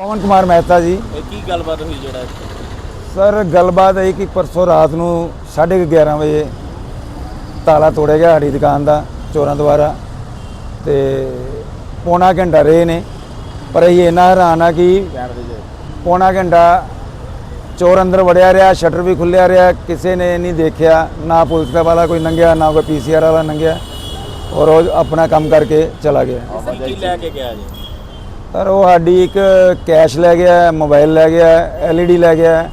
ਪਵਨ ਕੁਮਾਰ ਮਹਿਤਾ ਜੀ। ਇਹ ਕੀ ਗੱਲਬਾਤ ਹੋਈ ਜਿਹੜਾ ਇੱਥੇ? ਸਰ ਗੱਲਬਾਤ ਹੈ ਕਿ ਪਰਸੋਂ ਰਾਤ ਨੂੰ 11:30 ਵਜੇ ਤਾਲਾ ਤੋੜਿਆ ਗਿਆ ਸਾਡੀ ਦੁਕਾਨ ਦਾ ਚੋਰਾਂ ਦੁਆਰਾ। ਤੇ ਪੌਣਾ ਘੰਟਾ ਰਹੇ ਨੇ। ਪਰ ਇਹ ਇੰਨਾ ਹੈਰਾਨ ਆ ਕਿ ਪੌਣਾ ਘੰਟਾ ਚੋਰ ਅੰਦਰ ਵੜਿਆ ਰਿਹਾ ਸ਼ਟਰ ਵੀ ਖੁੱਲਿਆ ਰਿਹਾ ਕਿਸੇ ਨੇ ਨਹੀਂ ਦੇਖਿਆ ਨਾ ਪੁਲਿਸ ਦਾ ਵਾਲਾ ਕੋਈ ਲੰਘਿਆ ਨਾ ਕੋਈ ਪੀਸੀਆਰ ਵਾਲਾ ਲੰਘਿਆ ਔਰ ਉਹ ਆਪਣਾ ਕੰਮ ਕਰਕੇ ਚਲਾ ਗਿਆ। ਕੀ ਲੈ ਕੇ ਗਿਆ ਜੀ? ਸਰ ਉਹ ਸਾਡੀ ਇੱਕ ਕੈਸ਼ ਲੈ ਗਿਆ ਮੋਬਾਈਲ ਲੈ ਗਿਆ ਐਲਈਡੀ ਲੈ ਗਿਆ।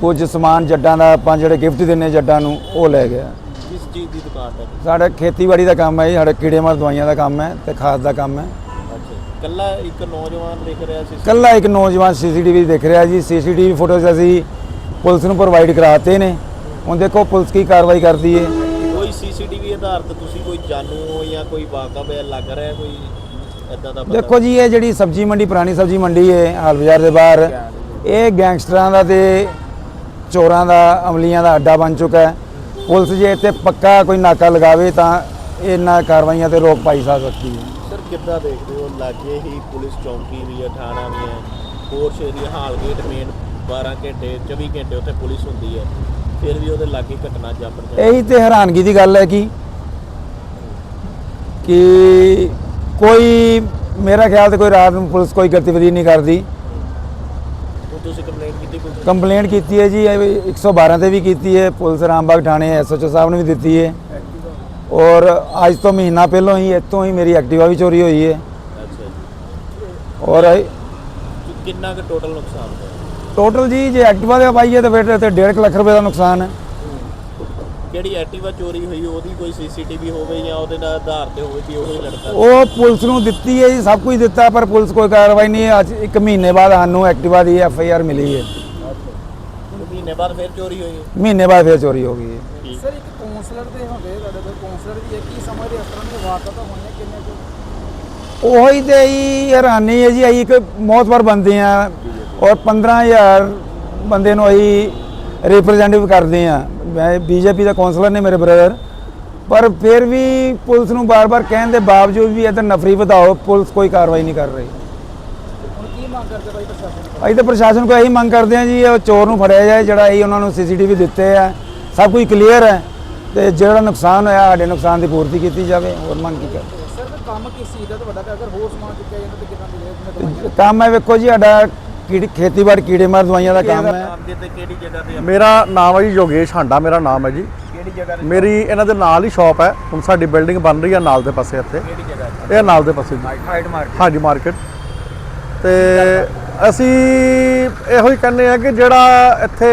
ਕੁਝ ਸਮਾਨ ਜੱਟਾਂ ਦਾ ਆਪਾਂ ਜਿਹੜੇ ਗਿਫਟ ਦਿੰਨੇ ਜੱਟਾਂ ਨੂੰ ਉਹ ਲੈ ਗਿਆ। ਕਿਸ ਚੀਜ਼ ਦੀ ਦੁਕਾਨ ਹੈ ਸਾਡਾ ਖੇਤੀਬਾੜੀ ਦਾ ਕੰਮ ਹੈ ਜੀ ਸਾਡਾ ਕੀੜੇਮਾਰ ਦਵਾਈਆਂ ਦਾ ਕੰਮ ਹੈ ਤੇ ਖਾਦ ਦਾ ਕੰਮ ਹੈ। ਕੱਲਾ ਇੱਕ ਨੌਜਵਾਨ ਦਿਖ ਰਿਹਾ ਸੀ? ਕੱਲਾ ਇੱਕ ਨੌਜਵਾਨ ਸੀਸੀਟੀਵੀ ਦੇਖ ਰਿਹਾ ਜੀ ਸੀਸੀਟੀਵੀ ਫੋਟੋਜ਼ ਅਸੀਂ ਪੁਲਿਸ ਨੂੰ ਪ੍ਰੋਵਾਈਡ ਕਰਾਤੇ ਨੇ। ਹੁਣ ਦੇਖੋ ਪੁਲਿਸ ਕੀ ਕਾਰਵਾਈ ਕਰਦੀ ਹੈ ਕੋਈ ਸੀਸੀਟੀਵੀ ਆਧਾਰਿਤ ਤੁਸੀਂ ਕੋਈ ਜਾਣੂ ਹੋ ਜਾਂ ਕੋਈ ਵਾਕਬ ਹੈ ਲੱਗ ਰਿਹਾ ਕੋਈ? ਇਦਾਂ ਦਾ ਪਤਾ ਦੇਖੋ ਜੀ ਇਹ ਜਿਹੜੀ ਸਬਜ਼ੀ ਮੰਡੀ ਪੁਰਾਣੀ ਸਬਜ਼ੀ ਮੰਡੀ ਹੈ ਹਾਲ ਬਾਜ਼ਾਰ ਦੇ ਬਾਹਰ ਇਹ ਗੈਂਗਸਟਰਾਂ ਦਾ ਤੇ ਚੋਰਾਂ ਦਾ ਅਮਲੀਆਂ ਦਾ ਅੱਡਾ ਬਣ ਚੁੱਕਾ ਹੈ। ਪੁਲਿਸ ਜੇ ਇੱਥੇ ਪੱਕਾ ਕੋਈ ਨਾਕਾ ਲਗਾਵੇ ਤਾਂ ਇਹਨਾਂ ਕਾਰਵਾਈਆਂ ਤੇ ਰੋਕ ਪਾਈ ਜਾ ਸਕਦੀ ਹੈ। ਸਰ ਕਿੱਦਾਂ ਦੇਖਦੇ ਹੋ? ਲਾਗੇ ਹੀ ਪੁਲਿਸ ਚੌਂਕੀ ਵੀ ਹੈ ਥਾਣਾ ਵੀ ਹੈ ਕੋਰਸ ਏਰੀਆ ਹਾਲਗੇਟ ਮੇਨ 12 ਘੰਟੇ 24 ਘੰਟੇ ਉੱਥੇ ਪੁਲਿਸ ਹੁੰਦੀ ਹੈ। ਫਿਰ ਵੀ ਉਹਦੇ ਲਾਗੇ ਘਟਨਾ ਵਾਪਰ ਜਾਂਦੀ ਇਹੀ ਤੇ ਹੈਰਾਨਗੀ ਦੀ ਗੱਲ ਹੈ ਕਿ ਕਿ ਕੋਈ ਮੇਰਾ ਖਿਆਲ ਤੇ ਕੋਈ ਰਾਤ ਨੂੰ ਪੁਲਿਸ ਕੋਈ ਗਤੀਵਿਧੀ ਨਹੀਂ ਕਰਦੀ। ਤੁਸੀਂ ਕੰਪਲੇਂਟ ਕੀਤੀ ਪੁਲਿਸ? ਕੰਪਲੇਂਟ ਕੀਤੀ ਹੈ ਜੀ ਇਹ ਵੀ 112 ਤੇ ਵੀ ਕੀਤੀ ਹੈ ਪੁਲਿਸ ਰਾਮਬਾਗ ਥਾਣੇ ਐਸਓਚਓ ਸਾਹਿਬ ਨੇ ਵੀ ਦਿੱਤੀ ਹੈ। ਔਰ ਅੱਜ ਤੋਂ ਮਹੀਨਾ ਪਹਿਲਾਂ ਹੀ ਇੱਥੋਂ ਹੀ ਮੇਰੀ ਐਕਟਿਵਾ ਵੀ ਚੋਰੀ ਹੋਈ ਹੈ। ਔਰ ਕਿੰਨਾ ਕੁ ਟੋਟਲ ਨੁਕਸਾਨ ਹੋਇਆ? ਟੋਟਲ ਜੀ ਜੇ ਐਕਟਿਵਾ ਦੇ ਪਾਈਏ ਤਾਂ ਫਿਰ ਤੇ 1.5 ਲੱਖ ਰੁਪਏ ਦਾ ਨੁਕਸਾਨ ਹੈ। ਜਿਹੜੀ ਐਕਟਿਵਾ ਚੋਰੀ ਹੋਈ ਉਹਦੀ ਕੋਈ ਸੀਸੀਟੀਵੀ ਹੋਵੇ ਜਾਂ ਉਹਦੇ ਨਾਲ ਆਧਾਰ ਤੇ ਹੋਵੇ ਕਿ ਉਹ ਹੀ ਲੜਕਾ ਉਹ ਪੁਲਿਸ ਨੂੰ ਦਿੱਤੀ ਹੈ ਜੀ ਸਭ ਕੁਝ ਦਿੱਤਾ ਪਰ ਪੁਲਿਸ ਕੋਈ ਕਾਰਵਾਈ ਨਹੀਂ ਅੱਜ ਇੱਕ ਮਹੀਨੇ ਬਾਅਦ ਸਾਨੂੰ ਐਕਟਿਵਾ ਦੀ ਐਫ ਆਈ ਆਰ ਮਿਲੀ ਹੈ। ਮਹੀਨੇ ਬਾਅਦ ਫਿਰ ਚੋਰੀ ਹੋਈ ਹੈ? ਮਹੀਨੇ ਬਾਅਦ ਫਿਰ ਚੋਰੀ ਹੋ ਗਈ ਹੈ। ਸਰ ਇੱਕ ਕਾਉਂਸਲਰ ਦੇ ਹੁੰਦੇ ਤੁਹਾਡੇ ਕੋਲ ਕਾਉਂਸਲਰ ਵੀ ਹੈ। ਕੀ ਸਮਝਦੇ ਇਸ ਤਰ੍ਹਾਂ ਦੀਆਂ ਵਾਰਦਾਤਾਂ ਹੋਣੀਆਂ ਕਿੰਨੇ ਕੁ? ਉਹੀ ਤੇ ਹੀ ਹੈਰਾਨੀ ਹੈ ਜੀ ਅਸੀਂ ਇੱਕ ਮੌਤਵਰ ਬੰਦੇ ਆ ਔਰ 15000 ਬੰਦੇ ਨੂੰ ਅਸੀਂ ਰਿਪਰੈਜ਼ੈਂਟੇਟਿਵ ਕਰਦੇ ਆ ਮੈਂ ਬੀਜੇਪੀ ਦਾ ਕਾਉਂਸਲਰ ਨੇ ਮੇਰੇ ਬ੍ਰਦਰ ਪਰ ਫਿਰ ਵੀ ਪੁਲਿਸ ਨੂੰ ਬਾਰ-ਬਾਰ ਕਹਿਣ ਦੇ ਬਾਵਜੂਦ ਵੀ ਇੱਧਰ ਨਫਰੀ ਵਧਾਓ ਪੁਲਿਸ ਕੋਈ ਕਾਰਵਾਈ ਨਹੀਂ ਕਰ ਰਹੀ। ਹੁਣ ਕੀ ਮੰਗ ਕਰਦੇ ਭਾਈ ਪ੍ਰਸ਼ਾਸਨ ਤੋਂ? ਅਸੀਂ ਤਾਂ ਪ੍ਰਸ਼ਾਸਨ ਕੋਲ ਇਹੀ ਮੰਗ ਕਰਦੇ ਆ ਜੀ ਉਹ ਚੋਰ ਨੂੰ ਫੜਿਆ ਜਾਏ ਜਿਹੜਾ ਅਸੀਂ ਉਹਨਾਂ ਨੂੰ ਸੀਸੀਟੀਵੀ ਦਿੱਤੇ ਆ। ਸਭ ਕੁਝ ਕਲੀਅਰ ਹੈ। ਤੇ ਜਿਹੜਾ ਨੁਕਸਾਨ ਹੋਇਆ ਸਾਡੇ ਨੁਕਸਾਨ ਦੀ ਪੂਰਤੀ ਕੀਤੀ ਜਾਵੇ। ਹੋਰ ਮੰਗ ਕੀ ਕਰਦੇ? ਸਰ ਕੰਮ ਕਿਸ ਚੀਜ਼ ਦਾ? ਤੇ ਅਗਰ ਹੋਰ ਸਮਾਨ ਚੁੱਕਿਆ ਜਾਂਦਾ ਤੇ ਕਿੰਨਾ ਮਿਲੇ ਦਵਾਈਆਂ ਕੰਮ ਹੈ ਵੇਖੋ ਜੀ ਸਾਡਾ ਕੀੜੀ ਖੇਤੀਬਾੜੀ ਕੀੜੇਮਾਰ ਦਵਾਈਆਂ ਦਾ ਕੰਮ ਹੈ। ਨਾਮ ਦੇ ਤੇ ਕਿਹੜੀ ਜਗ੍ਹਾ ਤੇ ਮੇਰਾ ਨਾਮ ਹੈ ਜੀ ਯੋਗੇਸ਼ ਹਾਂਡਾ ਮੇਰਾ ਨਾਮ ਹੈ ਜੀ। ਕਿਹੜੀ ਜਗ੍ਹਾ ਤੇ ਮੇਰੀ ਇਹਨਾਂ ਦੇ ਨਾਲ ਹੀ ਸ਼ਾਪ ਹੈ। ਹੁਣ ਸਾਡੀ ਬਿਲਡਿੰਗ ਬਣ ਰਹੀ ਹੈ ਨਾਲ ਦੇ ਪਾਸੇ ਇੱਥੇ। ਕਿਹੜੀ ਜਗ੍ਹਾ ਤੇ ਇਹ ਨਾਲ ਦੇ ਪਾਸੇ ਜੀ। ਹਾਈਟ ਮਾਰ ਹਾਂਜੀ ਮਾਰਕੀਟ। ਤੇ ਅਸੀਂ ਇਹੋ ਹੀ ਕਹਿੰਦੇ ਆ ਕਿ ਜਿਹੜਾ ਇੱਥੇ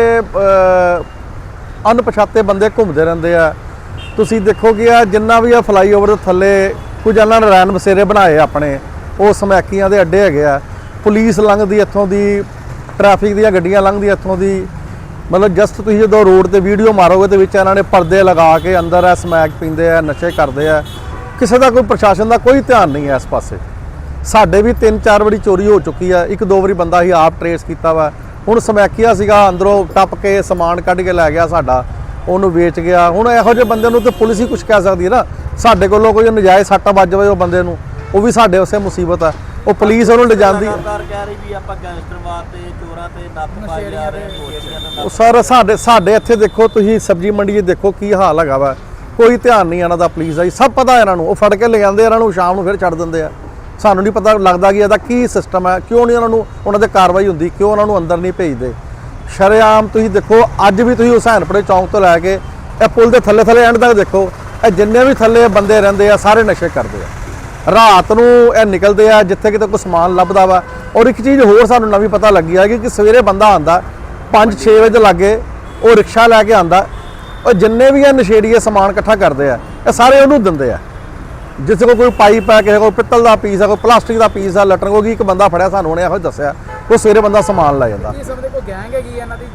ਅਣਪਛਾਤੇ ਬੰਦੇ ਘੁੰਮਦੇ ਰਹਿੰਦੇ ਆ। ਤੁਸੀਂ ਦੇਖੋਗੇ ਆ ਜਿੰਨਾ ਵੀ ਆ ਫਲਾਈਓਵਰ ਦੇ ਥੱਲੇ ਕੁਝ ਇਹਨਾਂ ਨੇ ਰੈਨ ਬਸੇਰੇ ਬਣਾਏ ਆਪਣੇ। ਉਹ ਸਮੈਕੀਆਂ ਦੇ ਅੱਡੇ ਹੈਗੇ ਆ। ਪੁਲਿਸ ਲੰਘਦੀ ਇੱਥੋਂ ਦੀ ਟ੍ਰੈਫਿਕ ਦੀਆਂ ਗੱਡੀਆਂ ਲੰਘਦੀਆਂ ਇੱਥੋਂ ਦੀ। ਮਤਲਬ ਜਸਟ ਤੁਸੀਂ ਜਦੋਂ ਰੋਡ ਤੇ ਵੀਡੀਓ ਮਾਰੋਗੇ ਤੇ ਵਿੱਚ ਇਹਨਾਂ ਨੇ ਪਰਦੇ ਲਗਾ ਕੇ ਅੰਦਰ ਆ ਸਮੈਕ ਪੀਂਦੇ ਆ, ਨਸ਼ੇ ਕਰਦੇ ਆ। ਕਿਸੇ ਦਾ ਕੋਈ ਪ੍ਰਸ਼ਾਸਨ ਦਾ ਕੋਈ ਧਿਆਨ ਨਹੀਂ ਹੈ ਇਸ ਪਾਸੇ। ਸਾਡੇ ਵੀ ਤਿੰਨ ਚਾਰ ਵਾਰੀ ਚੋਰੀ ਹੋ ਚੁੱਕੀ ਆ, ਇੱਕ ਦੋ ਵਾਰੀ ਬੰਦਾ ਹੀ ਆਪ ਟਰੇਸ ਕੀਤਾ ਵਾ। ਹੁਣ ਸਮੈਕੀਆ ਸੀਗਾ, ਅੰਦਰੋਂ ਟੱਪ ਕੇ ਸਮਾਨ ਕੱਢ ਕੇ ਲੈ ਗਿਆ ਸਾਡਾ, ਉਹਨੂੰ ਵੇਚ ਗਿਆ। ਹੁਣ ਇਹੋ ਜਿਹੇ ਬੰਦੇ ਨੂੰ ਤੇ ਪੁਲਿਸ ਹੀ ਕੁਝ ਕਹਿ ਸਕਦੀ ਹੈ ਨਾ। ਸਾਡੇ ਕੋਲੋਂ ਕੋਈ ਨਜਾਇਜ਼ ਸੱਟਾ ਵੱਜ ਜਾਵੇ ਉਹ ਬੰਦੇ ਨੂੰ, ਉਹ ਵੀ ਸਾਡੇ ਉਸੇ ਮੁਸੀਬਤ ਆ। ਉਹ ਪੁਲਿਸ ਉਹਨੂੰ ਲਿਜਾਂਦੀ ਲਗਾਤਾਰ ਕਹਿ ਰਹੀ ਵੀ ਆਪਾਂ ਗੈਂਗਸਟਰਵਾਦ ਤੇ ਚੋਰਾਂ ਤੇ ਨੱਥ ਪਾਈ ਜਾ ਰਹੇ ਦਾ ਉਹ ਸਰ ਸਾਡੇ ਸਾਡੇ ਇੱਥੇ ਦੇਖੋ ਤੁਸੀਂ ਸਬਜ਼ੀ ਮੰਡੀ 'ਚ ਦੇਖੋ ਕੀ ਹਾਲ ਹੈਗਾ ਵਾ। ਕੋਈ ਧਿਆਨ ਨਹੀਂ ਇਹਨਾਂ ਦਾ ਪੁਲਿਸ ਦਾ ਜੀ। ਸਭ ਪਤਾ ਇਹਨਾਂ ਨੂੰ। ਉਹ ਫੜ ਕੇ ਲੈ ਜਾਂਦੇ ਇਹਨਾਂ ਨੂੰ ਸ਼ਾਮ ਨੂੰ ਫਿਰ ਛੱਡ ਦਿੰਦੇ ਆ। ਸਾਨੂੰ ਨਹੀਂ ਪਤਾ ਲੱਗਦਾ ਕਿ ਇਹਦਾ ਕੀ ਸਿਸਟਮ ਹੈ ਕਿਉਂ ਨਹੀਂ ਉਹਨਾਂ ਨੂੰ ਉਹਨਾਂ ਤੇ ਕਾਰਵਾਈ ਹੁੰਦੀ? ਕਿਉਂ ਉਹਨਾਂ ਨੂੰ ਅੰਦਰ ਨਹੀਂ ਭੇਜਦੇ? ਸ਼ਰੇਆਮ ਤੁਸੀਂ ਦੇਖੋ ਅੱਜ ਵੀ ਤੁਸੀਂ ਹੁਸੈਨਪੁਰੇ ਚੌਂਕ ਤੋਂ ਲੈ ਕੇ ਇਹ ਪੁਲ ਦੇ ਥੱਲੇ ਥੱਲੇ ਐਂਡ ਤੱਕ ਦੇਖੋ। ਇਹ ਜਿੰਨੇ ਵੀ ਥੱਲੇ ਬੰਦੇ ਰਹਿੰਦੇ ਆ ਸਾਰੇ ਨਸ਼ੇ ਕਰਦੇ ਆ। ਰਾਤ ਨੂੰ ਇਹ ਨਿਕਲਦੇ ਆ ਜਿੱਥੇ ਕਿਤੇ ਕੋਈ ਸਮਾਨ ਲੱਭਦਾ ਵਾ। ਔਰ ਇੱਕ ਚੀਜ਼ ਹੋਰ ਸਾਨੂੰ ਨਵੀਂ ਪਤਾ ਲੱਗੀ ਆ ਕਿ ਸਵੇਰੇ ਬੰਦਾ ਆਂਦਾ 5-6 ਵਜੇ ਲਾਗੇ ਉਹ ਰਿਕਸ਼ਾ ਲੈ ਕੇ ਆਂਦਾ ਉਹ ਜਿੰਨੇ ਵੀ ਇਹ ਨਸ਼ੇੜੀਏ ਸਮਾਨ ਇਕੱਠਾ ਕਰਦੇ ਆ ਇਹ ਸਾਰੇ ਉਹਨੂੰ ਦਿੰਦੇ ਆ। ਜਿਸ ਕੋਲ ਕੋਈ ਪਾਈਪ ਹੈ ਕਿਸੇ ਕੋਲ ਪਿੱਤਲ ਦਾ ਪੀਸ ਹੈ ਕੋਈ ਪਲਾਸਟਿਕ ਦਾ ਪੀਸ ਹੈ ਲਟਣ ਕੋਲ ਇੱਕ ਬੰਦਾ ਫੜਿਆ ਸਾਨੂੰ ਉਹਨੇ ਇਹੋ ਦੱਸਿਆ ਉਹ ਸਵੇਰੇ ਬੰਦਾ ਸਮਾਨ ਲੈ ਜਾਂਦਾ। ਕੀ ਕੋਈ ਗੈਂਗ ਹੈਗੀ ਇਹਨਾਂ ਦੀ?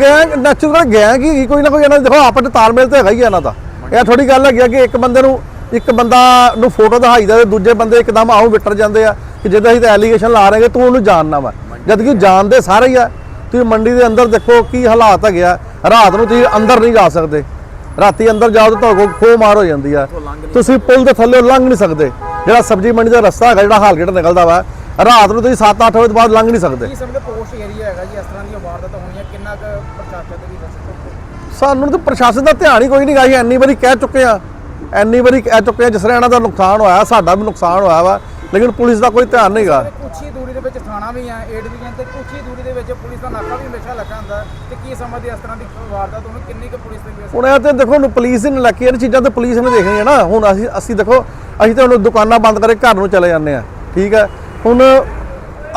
ਗੈਂਗ ਨੈਚੁਰਲ ਗੈਂਗ ਹੀ ਕੋਈ ਨਾ ਕੋਈ ਇਹਨਾਂ ਦਾ ਦੇਖੋ ਆਪਸ ਚ ਤਾਲਮੇਲ ਤੇ ਹੈਗਾ ਹੀ ਆ ਇਹਨਾਂ ਦਾ। ਇਹ ਥੋੜੀ ਗੱਲ ਹੈਗੀ ਆ ਕਿ ਇੱਕ ਬੰਦੇ ਨੂੰ ਇੱਕ ਬੰਦਾ ਨੂੰ ਫੋਟੋ ਦਿਖਾਈਦਾ ਤੇ ਦੂਜੇ ਬੰਦੇ ਇੱਕਦਮ ਆਉਂ ਵਿਟਰ ਜਾਂਦੇ ਆ ਕਿ ਜਿੱਦਾਂ ਅਸੀਂ ਤਾਂ ਐਲੀਗੇਸ਼ਨ ਲਾ ਰਹੇ ਹਾਂ ਤੂੰ ਉਹਨੂੰ ਜਾਣਨਾ ਵਾ। ਜਦ ਕਿ ਜਾਣਦੇ ਸਾਰੇ ਹੀ ਆ। ਤੁਸੀਂ ਮੰਡੀ ਦੇ ਅੰਦਰ ਦੇਖੋ ਕੀ ਹਾਲਾਤ ਹੈਗੇ ਆ। ਰਾਤ ਨੂੰ ਤੁਸੀਂ ਅੰਦਰ ਨਹੀਂ ਜਾ ਸਕਦੇ। ਰਾਤੀ ਅੰਦਰ ਜਾਓ ਤਾਂ ਕੋਲ ਖੋ ਮਾਰ ਹੋ ਜਾਂਦੀ ਆ। ਤੁਸੀਂ ਪੁਲ ਦੇ ਥੱਲੇ ਲੰਘ ਨਹੀਂ ਸਕਦੇ। ਜਿਹੜਾ ਸਬਜ਼ੀ ਮੰਡੀ ਦਾ ਰਸਤਾ ਹੈਗਾ ਜਿਹੜਾ ਹਾਲਗੇਟ ਨਿਕਲਦਾ ਵਾ ਰਾਤ ਨੂੰ ਤੁਸੀਂ 7-8 ਵਜੇ ਤੋਂ ਬਾਅਦ ਲੰਘ ਨਹੀਂ ਸਕਦੇ। ਸਾਨੂੰ ਤਾਂ ਪ੍ਰਸ਼ਾਸਨ ਦਾ ਧਿਆਨ ਹੀ ਕੋਈ ਨਹੀਂ ਗਾ ਅਸੀਂ ਇੰਨੀ ਵਾਰੀ ਕਹਿ ਚੁੱਕੇ ਆ ਇੰਨੀ ਵਾਰੀ ਕਹਿ ਚੁੱਕੇ ਆ ਜਿਸ ਤਰ੍ਹਾਂ ਇਹਨਾਂ ਦਾ ਨੁਕਸਾਨ ਹੋਇਆ ਸਾਡਾ ਵੀ ਨੁਕਸਾਨ ਹੋਇਆ ਵਾ ਲੇਕਿਨ ਪੁਲਿਸ ਦਾ ਕੋਈ ਧਿਆਨ ਨਹੀਂ ਗਾ ਕੁਛ ਹੀ ਦੂਰੀ ਦੇ ਵਿੱਚ ਥਾਣਾ ਵੀ ਆ ਏ ਡਿਵੀਜ਼ਨ ਤੇ ਕੁਛ ਹੀ ਦੂਰੀ ਦੇ ਵਿੱਚ ਪੁਲਿਸ ਦਾ ਨਾਕਾ ਵੀ ਹਮੇਸ਼ਾ ਲੱਗਾ ਹੁੰਦਾ। ਤੇ ਕੀ ਸਮਝਦੇ ਇਸ ਤਰ੍ਹਾਂ ਦੀ ਵਾਰਦਾਤ? ਉਹਨੂੰ ਕਿੰਨੀ ਕੁ ਪੁਲਿਸ ਦੇ ਵੀ ਹੁਣ ਇਹ ਤੇ ਦੇਖੋ ਹੁਣ ਪੁਲਿਸ ਨੇ ਲੱਗੀ ਇਹ ਚੀਜ਼ਾਂ ਤੇ ਪੁਲਿਸ ਨੇ ਦੇਖਣੀਆਂ ਨਾ। ਹੁਣ ਅਸੀਂ ਅਸੀਂ ਦੇਖੋ ਅਸੀਂ ਤਾਂ ਹੁਣ ਦੁਕਾਨਾਂ ਬੰਦ ਕਰਕੇ ਘਰ ਨੂੰ ਚਲੇ ਜਾਂਦੇ ਆ ਠੀਕ ਹੈ ਹੁਣ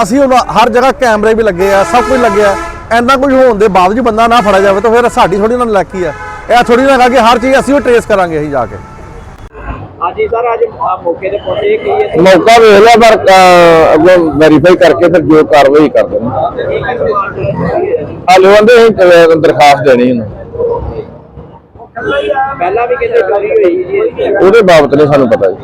ਅਸੀਂ ਹੁਣ ਹਰ ਜਗ੍ਹਾ ਕੈਮਰੇ ਵੀ ਲੱਗੇ ਆ ਸਭ ਕੁਝ ਲੱਗਿਆ ਐਨਾ ਕੁਝ ਹੋਣ ਦੇ ਬਾਵਜੂਦ ਬੰਦਾ ਨਾ ਫੜਿਆ ਜਾਵੇ ਤਾਂ ਫਿਰ ਸਾਡੀ ਥੋੜੀ ਨਾਲ ਲੱਕੀ ਆ। ਇਹ ਥੋੜੀ ਨਾ ਹੈਗਾ ਕਿ ਹਰ ਚੀਜ਼ ਅਸੀਂ ਉਹ ਟਰੇਸ ਕਰਾਂਗੇ ਅਸੀਂ ਜਾ ਕੇ। ਹਾਂਜੀ ਸਰ ਅੱਜ ਆ ਮੌਕੇ ਤੇ ਪਹੁੰਚੇ ਕੀ ਹੈ ਮੌਕਾ ਵੇਖ ਲਿਆ ਪਰ ਅੱਗੋਂ ਵੈਰੀਫਾਈ ਕਰਕੇ ਫਿਰ ਜੋ ਕਾਰਵਾਈ ਕਰ ਦੇਣੀ। ਹਾਲੇ ਉਹਦੇ ਅਸੀਂ ਦਰਖਾਸਤ ਦੇਣੀ ਉਹਨੂੰ। ਪਹਿਲਾਂ ਵੀ ਕਿਤੇ ਚੋਰੀ ਹੋਈ ਜੀ। ਉਹਦੇ ਬਾਬਤ ਨਹੀਂ ਸਾਨੂੰ ਪਤਾ ਜੀ।